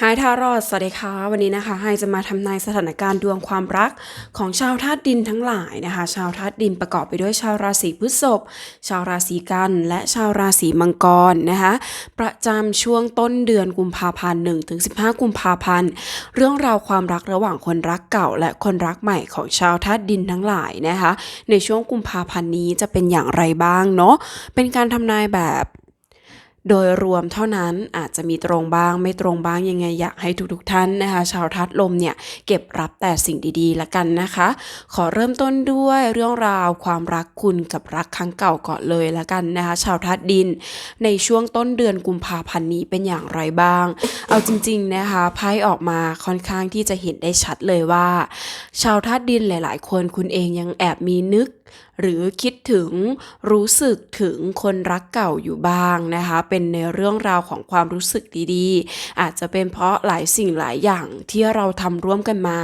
ไฮทารอดสวัสดีค่ะ วันนี้นะคะไฮจะมาทำนายสถานการณ์ดวงความรักของชาวธาตุดินทั้งหลายนะคะ ชาวธาตุดินประกอบไปด้วยชาวราศีพฤษภ ชาวราศีกัน และชาวราศีมังกรนะคะ ประจำช่วงต้นเดือนกุมภาพันธ์1ถึง15 กุมภาพันธ์ เรื่องราวความรักระหว่างคนรักเก่า และคนรักใหม่ของชาวธาตุดินทั้งหลายนะคะ ในช่วงกุมภาพันธ์นี้จะเป็นอย่างไรบ้างเนาะ เป็นการทำนายแบบ โดยรวมเท่านั้นอาจจะมีตรงบ้างไม่ตรงบ้างยังไงอยากให้ทุกๆท่านนะคะ ชาวทัดลมเนี่ยเก็บรับแต่สิ่งดีๆละกันนะคะ ขอเริ่มต้นด้วยเรื่องราวความรักคุณกับรักครั้งเก่าก่อนเลยละกันนะคะ ชาวทัดดิน ในช่วงต้นเดือนกุมภาพันธ์นี้เป็นอย่างไรบ้าง เอาจริงๆนะคะไพ่ออกมาค่อนข้างที่จะเห็นได้ชัดเลยว่า ชาวธาตุดินหลาย ๆ คนคุณเองยังแอบมีนึกหรือคิดถึงรู้สึกถึงคนรักเก่าอยู่บ้างนะคะ เป็นในเรื่องราวของความรู้สึกดีๆ อาจจะเป็นเพราะหลายสิ่งหลายอย่างที่เราทำร่วมกันมา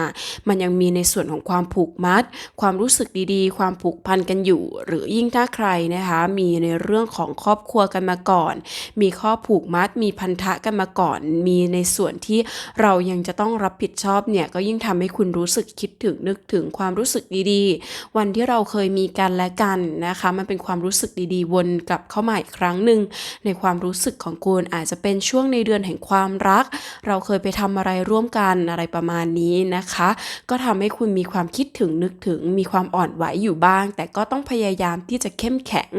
มันยังมีในส่วนของความผูกมัด ความรู้สึกดีๆ ความผูกพันกันอยู่ หรือยิ่งถ้าใครนะคะมีในเรื่องของครอบครัวกันมาก่อน มีข้อผูกมัด มีพันธะกันมาก่อน มีในส่วนที่เรายังจะต้องรับผิดชอบเนี่ยก็ยิ่งทำให้คุณรู้สึกคิดถึงนึกถึงความรู้สึกดีๆ วันที่เราเคยมีกันและกันนะคะ มันเป็นความรู้สึกดีๆ วนกลับเข้ามาอีกครั้งหนึ่งในความรู้สึกของคุณอาจจะเป็นช่วงในเดือนแห่งความรัก เราเคยไปทำอะไรร่วมกันอะไรประมาณนี้นะคะ ก็ทำให้คุณมีความคิดถึงนึกถึงมีความอ่อนไหวอยู่บ้าง แต่ก็ต้องพยายามที่จะเข้มแข็ง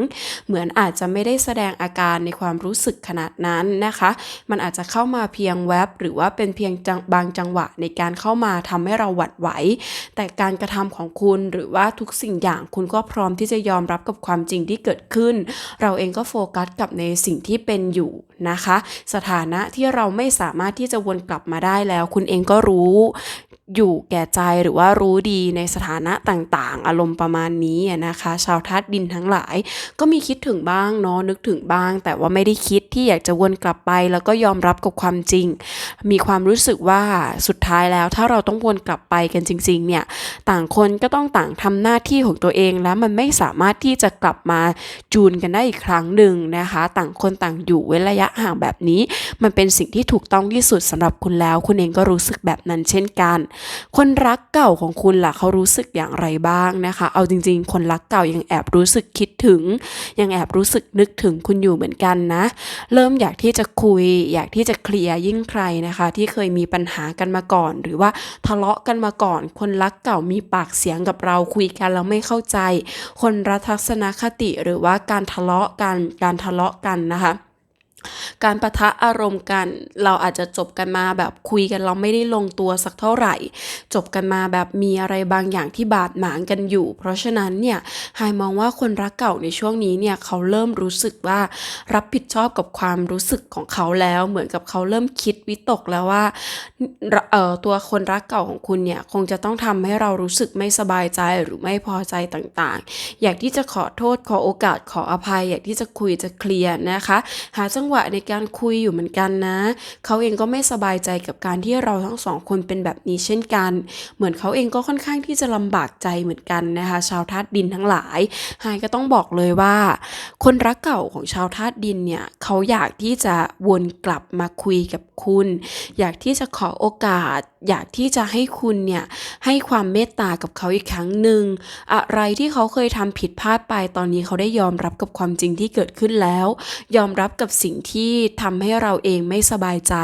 เหมือนอาจจะไม่ได้แสดงอาการในความรู้สึกขนาดนั้นนะคะ มันอาจจะเข้ามาเพียงแวบหรือว่าเป็นเพียงงบางจังหวะในการเข้ามาทำให้เราหวั่นไหว แต่การกระทำของคุณหรือว่าทุกสิ่งอย่างคุณก็พร้อมที่จะยอมรับกับความจริงที่เกิดขึ้น เราเองก็โฟกัสกับในสิ่งที่เป็นอยู่นะคะ สถานะที่เราไม่สามารถที่จะวนกลับมาได้แล้ว คุณเองก็รู้ อยู่แก่ใจหรือว่ารู้ดีในสถานะต่างๆ อารมณ์ประมาณนี้นะคะ ชาวทัดดินทั้งหลาย ก็มีคิดถึงบ้างเนาะนึกถึงบ้าง แต่ว่าไม่ได้คิดที่อยากจะวนกลับไป แล้วก็ยอมรับกับความจริง มีความรู้สึกว่าสุดท้ายแล้ว ถ้าเราต้องวนกลับไปกันจริง ๆ เนี่ยต่างคนก็ต้องต่างทำหน้าที่ของตัวเองแล้วมันไม่สามารถที่จะกลับมาจูนกันได้อีกครั้งหนึ่งนะคะ ต่างคนต่างอยู่เว้นระยะห่างแบบนี้ มันเป็นสิ่งที่ถูกต้องที่สุดสำหรับคุณแล้ว คุณเองก็รู้สึกแบบนั้นเช่นกันคนรักเก่าของคุณล่ะเขารู้สึกอย่างไรบ้างนะคะ เอาจริง ๆ คนรักเก่ายังแอบรู้สึกคิดถึง ยังแอบรู้สึกนึกถึงคุณอยู่เหมือนกันนะ เริ่มอยากที่จะคุย อยากที่จะเคลียร์ยิ่งใครนะคะ ที่เคยมีปัญหากันมาก่อน หรือว่าทะเลาะกันมาก่อน คนรักเก่ามีปากเสียงกับเราคุยกันแล้วไม่เข้าใจ คนรักทัศนคติหรือว่าการทะเลาะกันการทะเลาะกันนะคะ การประทะอารมณ์กัน เราอาจจะจบกันมาแบบคุยกันเราไม่ได้ลงตัวสักเท่าไหร่ จบกันมาแบบมีอะไรบางอย่างที่บาดหมางกันอยู่ เพราะฉะนั้นเนี่ยไฮมองว่าคนรักเก่าในช่วงนี้เนี่ยเขาเริ่มรู้สึกว่ารับผิดชอบกับความรู้สึกของเขาแล้ว เหมือนกับเขาเริ่มคิดวิตกแล้วว่าเอ่อตัวคนรักเก่าของคุณเนี่ยคงจะต้องทำให้เรารู้สึกไม่สบายใจหรือไม่พอใจต่างๆ อยากที่จะขอโทษขอโอกาสขออภัย อยากที่จะคุยจะเคลียร์นะคะ หาจังหวะในการคุยอยู่เหมือนกันนะ เขาเองก็ไม่สบายใจกับการที่เราทั้งสองคนเป็นแบบนี้เช่นกัน เหมือนเขาเองก็ค่อนข้างที่จะลำบากใจเหมือนกันนะคะ ชาวธาตุดินทั้งหลายไฮก็ต้องบอกเลยว่า คนรักเก่าของชาวธาตุดินเนี่ยเขาอยากที่จะวนกลับมาคุยกับคุณ อยากที่จะขอโอกาส อยากที่จะให้คุณเนี่ยให้ความเมตตากับเขาอีกครั้งหนึ่งอะไรที่เขาเคยทำผิดพลาดไปตอนนี้เขาได้ยอมรับกับความจริงที่เกิดขึ้นแล้ว ยอมรับกับสิ่งที่ทำให้เราเองไม่สบายใจ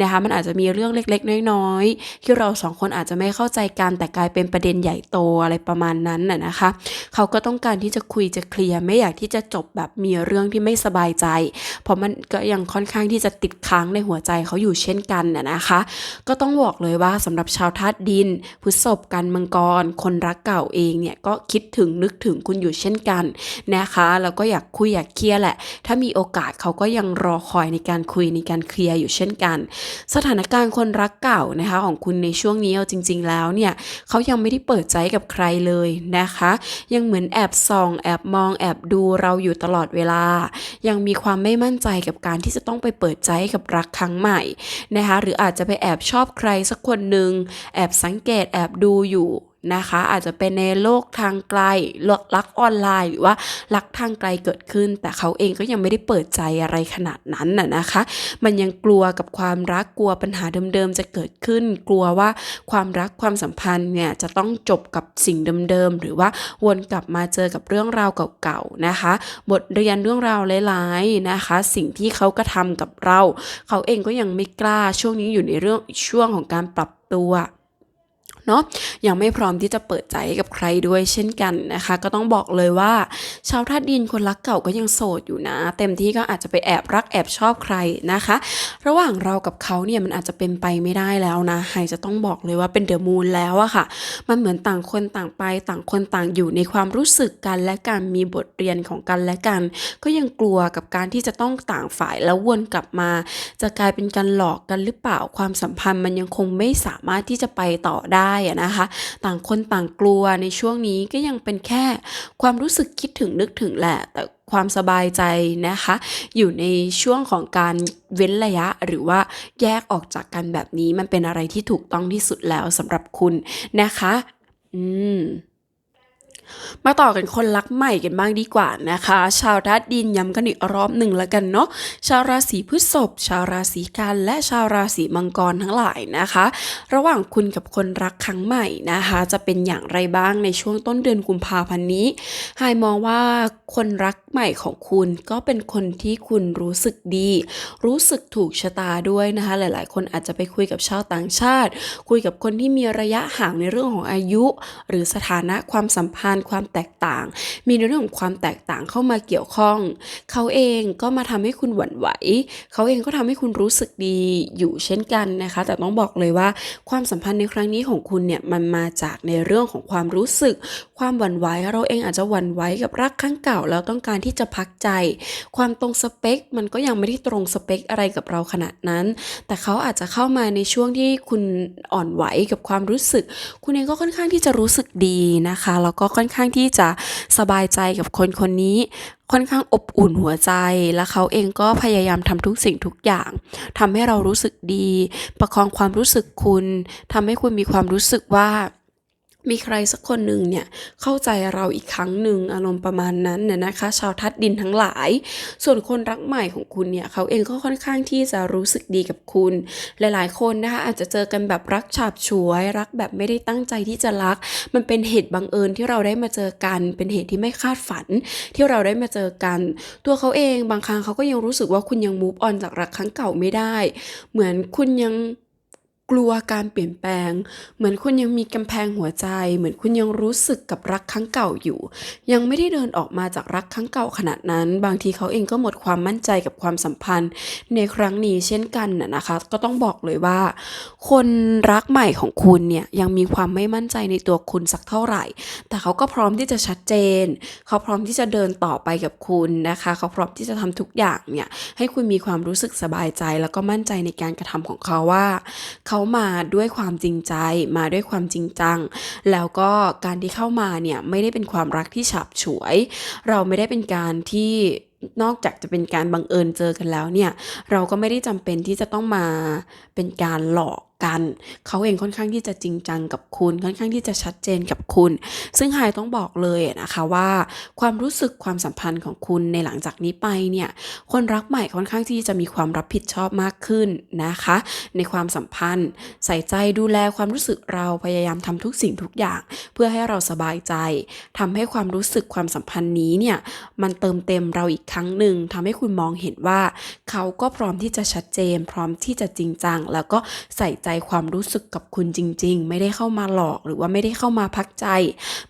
นะคะมันอาจจะมีเรื่องเล็กๆ น้อยๆ ที่เราสองคนอาจจะไม่เข้าใจกันแต่กลายเป็นประเด็นใหญ่โตอะไรประมาณนั้นน่ะนะคะ เขาก็ต้องการที่จะคุยจะเคลียร์ไม่อยากที่จะจบแบบมีเรื่องที่ไม่สบายใจ เพราะมันก็ยังค่อนข้างที่จะติดค้างในหัวใจเขาอยู่เช่นกันน่ะนะคะ ก็ต้องบอกเลยว่าสำหรับชาวธาตุดินพฤษภกันมังกร คนรักเก่าเองเนี่ยก็คิดถึงนึกถึงคุณอยู่เช่นกันนะคะแล้วก็อยากคุยอยากเคลียร์แหละ ถ้ามีโอกาสเขาก็ยังรอคอยในการคุยในการเคลียร์อยู่เช่นกัน สถานการณ์คนรักเก่านะคะของคุณในช่วงนี้เอาจริง ๆ แล้วเนี่ยเขายังไม่ได้เปิดใจกับใครเลยนะคะ ยังเหมือนแอบส่อง แอบมองแอบดูเราอยู่ตลอดเวลา ยังมีความไม่มั่นใจกับการที่จะต้องไปเปิดใจกับรักครั้งใหม่นะคะหรืออาจจะไปแอบชอบใครสักคนหนึ่งแอบสังเกตแอบดูอยู่ นะคะ อาจจะเป็นในโลกทางไกลรักออนไลน์ หรือว่ารักทางไกลเกิดขึ้น แต่เขาเองก็ยังไม่ได้เปิดใจอะไรขนาดนั้นน่ะนะคะ มันยังกลัวกับความรักกลัวปัญหาเดิมๆจะเกิดขึ้น กลัวว่าความรักความสัมพันธ์เนี่ยจะต้องจบกับสิ่งเดิมๆหรือว่าวนกลับมาเจอกับเรื่องราวเก่าๆนะคะ บทเรียนเรื่องราวร้ายๆนะคะ สิ่งที่เขากระทำกับเรา เขาเองก็ยังไม่กล้าช่วงนี้อยู่ในเรื่องช่วงของการปรับตัว เนาะยังไม่พร้อมที่จะเปิดใจกับใครด้วยเช่นกันนะคะ ก็ต้องบอกเลยว่า ชาวธาตุดินคนรักเก่าก็ยังโสดอยู่นะ เต็มที่ก็อาจจะไปแอบรักแอบชอบใครนะคะ ระหว่างเรากับเขาเนี่ยมันอาจจะเป็นไปไม่ได้แล้วนะไฮจะต้องบอกเลยว่าเป็นเดอะมูนแล้วอะค่ะ มันเหมือนต่างคนต่างไปต่างคนต่างอยู่ในความรู้สึกกันและการมีบทเรียนของกันและกัน ก็ยังกลัวกับการที่จะต้องต่างฝ่ายแล้ววนกลับมา จะกลายเป็นการหลอกกันหรือเปล่าความสัมพันธ์มันยังคงไม่สามารถที่จะไปต่อได้ได้นะคะ ต่างคนต่างกลัวในช่วงนี้ก็ยังเป็นแค่ความรู้สึกคิดถึงนึกถึงแหละ แต่ความสบายใจนะคะ อยู่ในช่วงของการเว้นระยะหรือว่าแยกออกจากกันแบบนี้มันเป็นอะไรที่ถูกต้องที่สุดแล้วสำหรับคุณนะคะ อืม มาต่อกันคนรักใหม่กันบ้างดีกว่านะคะ ชาวธาตุดินย้ำกันอีกรอบหนึ่งแล้วกันเนาะชาวราศีพฤษภชาวราศีกันและชาวราศีมังกรทั้งหลายนะคะ ระหว่างคุณกับคนรักครั้งใหม่นะคะ จะเป็นอย่างไรบ้างในช่วงต้นเดือนกุมภาพันธ์นี้ไฮมองว่าคนรักใหม่ของคุณก็เป็นคนที่คุณรู้สึกดี รู้สึกถูกชะตาด้วยนะคะ หลาย ๆ คนอาจจะไปคุยกับชาวต่างชาติ คุยกับคนที่มีระยะห่างในเรื่องของอายุ หรือสถานะความสัมพันธ์ความแตกต่าง มีในเรื่องของความแตกต่างเข้ามาเกี่ยวข้อง เขาเองก็มาทำให้คุณหวั่นไหว เขาเองก็ทำให้คุณรู้สึกดีอยู่เช่นกันนะคะ แต่ต้องบอกเลยว่าความสัมพันธ์ในครั้งนี้ของคุณเนี่ยมันมาจากในเรื่องของความรู้สึก ความหวั่นไหวเราเองอาจจะหวั่นไหวกับรักครั้งเก่าแล้วต้องการที่จะพักใจ ความตรงสเปค มันก็ยังไม่ได้ตรงสเปคอะไรกับเราขนาดนั้น แต่เขาอาจจะเข้ามาในช่วงที่คุณอ่อนไหวกับความรู้สึก คุณเองก็ค่อนข้างที่จะรู้สึกดีนะคะแล้วก็ค่อนข้างที่จะสบายใจกับคนคนนี้ ค่อนข้างอบอุ่นหัวใจ และเขาเองก็พยายามทำทุกสิ่งทุกอย่างทำให้เรารู้สึกดี ประคองความรู้สึกคุณทำให้คุณมีความรู้สึกว่า มีใครสักคนหนึ่งเนี่ยเข้าใจเราอีกครั้งหนึ่งอารมณ์ประมาณนั้นน่ะนะคะ ชาวทัดดินทั้งหลาย ส่วนคนรักใหม่ของคุณเนี่ยเขาเองก็ค่อนข้างที่จะรู้สึกดีกับคุณ หลายๆ คนนะคะอาจจะเจอกันแบบรักฉาบฉวย รักแบบไม่ได้ตั้งใจที่จะรัก มันเป็นเหตุบังเอิญที่เราได้มาเจอกัน เป็นเหตุที่ไม่คาดฝัน ที่เราได้มาเจอกัน ตัวเขาเองบางครั้งเขาก็ยังรู้สึกว่าคุณยังมูฟออนจากรักครั้งเก่าไม่ได้ เหมือนคุณยัง กลัวการเปลี่ยนแปลง เหมือนคุณยังมีกำแพงหัวใจ เหมือนคุณยังรู้สึกกับรักครั้งเก่าอยู่ ยังไม่ได้เดินออกมาจากรักครั้งเก่าขนาดนั้น บางทีเขาเองก็หมดความมั่นใจกับความสัมพันธ์ ในครั้งนี้เช่นกันน่ะนะคะ ก็ต้องบอกเลยว่า คนรักใหม่ของคุณเนี่ยยังมีความไม่มั่นใจในตัวคุณสักเท่าไหร่ แต่เขาก็พร้อมที่จะชัดเจน เขาพร้อมที่จะเดินต่อไปกับคุณนะคะ เขาพร้อมที่จะทำทุกอย่างเนี่ยให้คุณมีความรู้สึกสบายใจ แล้วก็มั่นใจในการกระทำของเขาว่าเขามาด้วยความจริงใจ มาด้วยความจริงจัง แล้วก็การที่เข้ามาเนี่ยไม่ได้เป็นความรักที่ฉับฉวย เราไม่ได้เป็นการที่นอกจากจะเป็นการบังเอิญเจอกันแล้วเนี่ย เราก็ไม่ได้จำเป็นที่จะต้องมาเป็นการหลอก กัน เขาเองค่อนข้างที่จะจริงจังกับคุณ ค่อนข้างที่จะชัดเจนกับคุณ ซึ่งไฮต้องบอกเลยนะคะว่า ความรู้สึกความสัมพันธ์ของคุณในหลังจากนี้ไปเนี่ยคนรักใหม่ค่อนข้างที่จะมีความรับผิดชอบมากขึ้นนะคะ ในความสัมพันธ์ ใส่ใจดูแลความรู้สึกเราพยายามทำทุกสิ่งทุกอย่าง เพื่อให้เราสบายใจทำให้ความรู้สึกความสัมพันธ์นี้เนี่ยมันเติมเต็มเราอีกครั้งหนึ่งทำให้คุณมองเห็นว่า เขาก็พร้อมที่จะชัดเจน พร้อมที่จะจริงจัง แล้วก็ใส่ใจความรู้สึกกับคุณจริง ๆ ไม่ได้เข้ามาหลอกหรือว่าไม่ได้เข้ามาพักใจ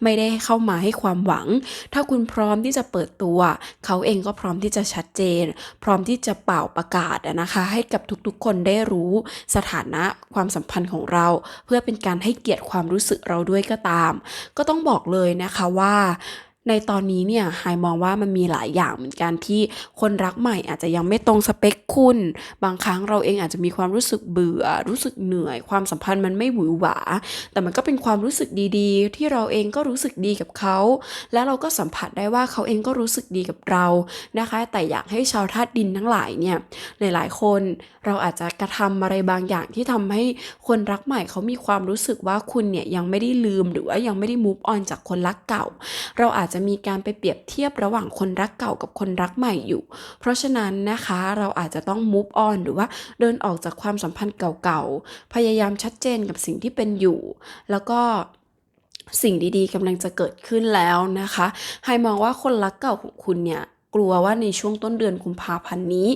ไม่ได้เข้ามาให้ความหวัง ถ้าคุณพร้อมที่จะเปิดตัว เขาเองก็พร้อมที่จะชัดเจน พร้อมที่จะเป่าประกาศนะคะ ให้กับทุกๆ คนได้รู้สถานะความสัมพันธ์ของเรา เพื่อเป็นการให้เกียรติความรู้สึกเราด้วยก็ตาม ก็ต้องบอกเลยนะคะว่า ในตอนนี้เนี่ยไฮมองว่ามันมีหลายอย่างเหมือนกันที่คนรักใหม่อาจจะยังไม่ตรงสเปคคุณ บางครั้งเราเองอาจจะมีความรู้สึกเบื่อ รู้สึกเหนื่อย ความสัมพันธ์มันไม่หวือหวา แต่มันก็เป็นความรู้สึกดีๆ ที่เราเองก็รู้สึกดีกับเขา และเราก็สัมผัสได้ว่าเขาเองก็รู้สึกดีกับเรานะคะ แต่อยากให้ชาวธาตุดินทั้งหลายเนี่ยหลายๆคนเราอาจจะกระทำอะไรบางอย่างที่ทำให้คนรักใหม่เขามีความรู้สึกว่าคุณเนี่ยยังไม่ได้ลืมหรือว่ายังไม่ได้ move on จากคนรักเก่า เราอาจจะมีการไปเปรียบเทียบระหว่างคนรักเก่ากับคนรักใหม่อยู่ เพราะฉะนั้นนะคะเราอาจจะต้อง move on หรือว่าเดินออกจากความสัมพันธ์เก่าๆ พยายามชัดเจนกับสิ่งที่เป็นอยู่ แล้วก็สิ่งดีๆกำลังจะเกิดขึ้นแล้วนะคะ ให้มองว่าคนรักเก่าของคุณเนี่ย กลัวว่าในช่วงต้นเดือนกุมภาพันธ์นี้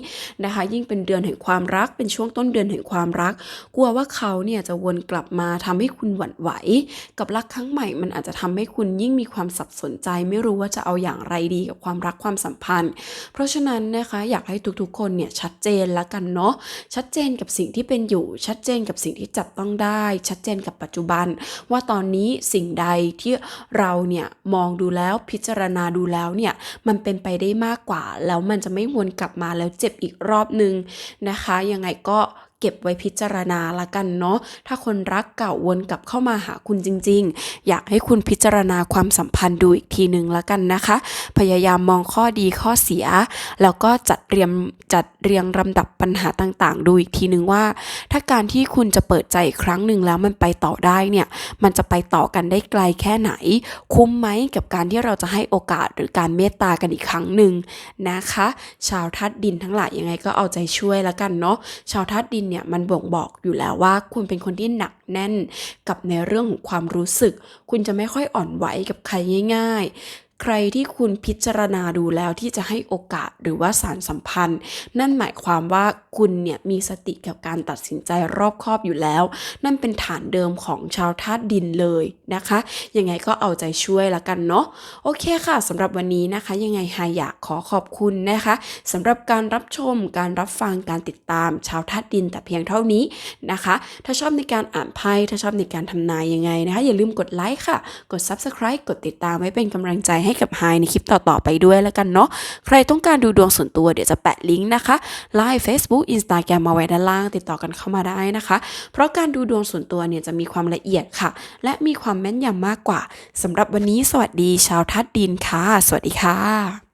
นะคะ ยิ่งเป็นเดือนแห่งความรัก เป็นช่วงต้นเดือนแห่งความรัก กลัวว่าเขาเนี่ยจะวนกลับมาทำให้คุณหวั่นไหว กับรักครั้งใหม่มันอาจจะทำให้คุณยิ่งมีความสับสนใจ ไม่รู้ว่าจะเอาอย่างไรดีกับความรักความสัมพันธ์ เพราะฉะนั้นนะคะอยากให้ทุกๆ คนเนี่ยชัดเจนล้วกันเนาะชัดเจนกับสิ่งที่เป็นอยู่ ชัดเจนกับสิ่งที่จับต้องได้ ชัดเจนกับปัจจุบัน ว่าตอนนี้สิ่งใดที่เราเนี่ยมองดูแล้วพิจารณาดูแล้วเนี่ยมันเป็นไปได้มมากกว่า แล้วมันจะไม่วนกลับมาแล้วเจ็บอีกรอบนึงนะคะ ยังไงก็ เก็บไว้พิจารณาละกันเนาะถ้าคนรักเก่าวนกลับเข้ามาหาคุณจริง ๆ อยากให้คุณพิจารณาความสัมพันธ์ดูอีกทีหนึ่งละกันนะคะ พยายามมองข้อดีข้อเสีย แล้วก็จัดเรียงจัดเรียงลำดับปัญหาต่างๆ ดูอีกทีนึงว่า ถ้าการที่คุณจะเปิดใจอีกครั้งหนึ่งแล้วมันไปต่อได้เนี่ยมันจะไปต่อกันได้ไกลแค่ไหน คุ้มไหมกับการที่เราจะให้โอกาสหรือการเมตตากันอีกครั้งหนึ่งนะคะ ชาวธาตุดินทั้งหลายยังไงก็เอาใจช่วยแล้วกันเนาะชาวธาตุดินเนี่ยมันบ่งบอกอยู่แล้วว่า คุณเป็นคนที่หนักแน่นกับในเรื่องของความรู้สึก คุณจะไม่ค่อยอ่อนไหวกับใครง่าย ใครที่คุณพิจารณาดูแล้วที่จะให้โอกาสหรือว่าสารสัมพันธ์ นั่นหมายความว่าคุณเนี่ยมีสติกับการตัดสินใจรอบคอบอยู่แล้ว นั่นเป็นฐานเดิมของชาวธาตุดินเลยนะคะ ยังไงก็เอาใจช่วยละกันเนาะโอเคค่ะสำหรับวันนี้นะคะ ยังไงไฮอยากขอขอบคุณนะคะสำหรับการรับชมการรับฟังการติดตามชาวธาตุดินแต่เพียงเท่านี้นะคะ ถ้าชอบในการอ่านไพ่ถ้าชอบในการทำนายยังไงนะคะ อย่าลืมกดไลค์ค่ะ กด Subscribe กดติดตามไว้เป็นกำลังใจให้กับไฮในคลิปต่อ ๆ ไปด้วยแล้วกันเนาะใครต้องการดูดวงส่วนตัวเดี๋ยวจะแปะลิงก์นะคะไลน์ Facebook Instagram มาไว้ด้านล่างติดต่อกันเข้ามาได้นะคะ เพราะการดูดวงส่วนตัวเนี่ยจะมีความละเอียดค่ะ และมีความแม่นยำมากกว่าสำหรับวันนี้สวัสดีชาวทัดดินค่ะ สวัสดีค่ะ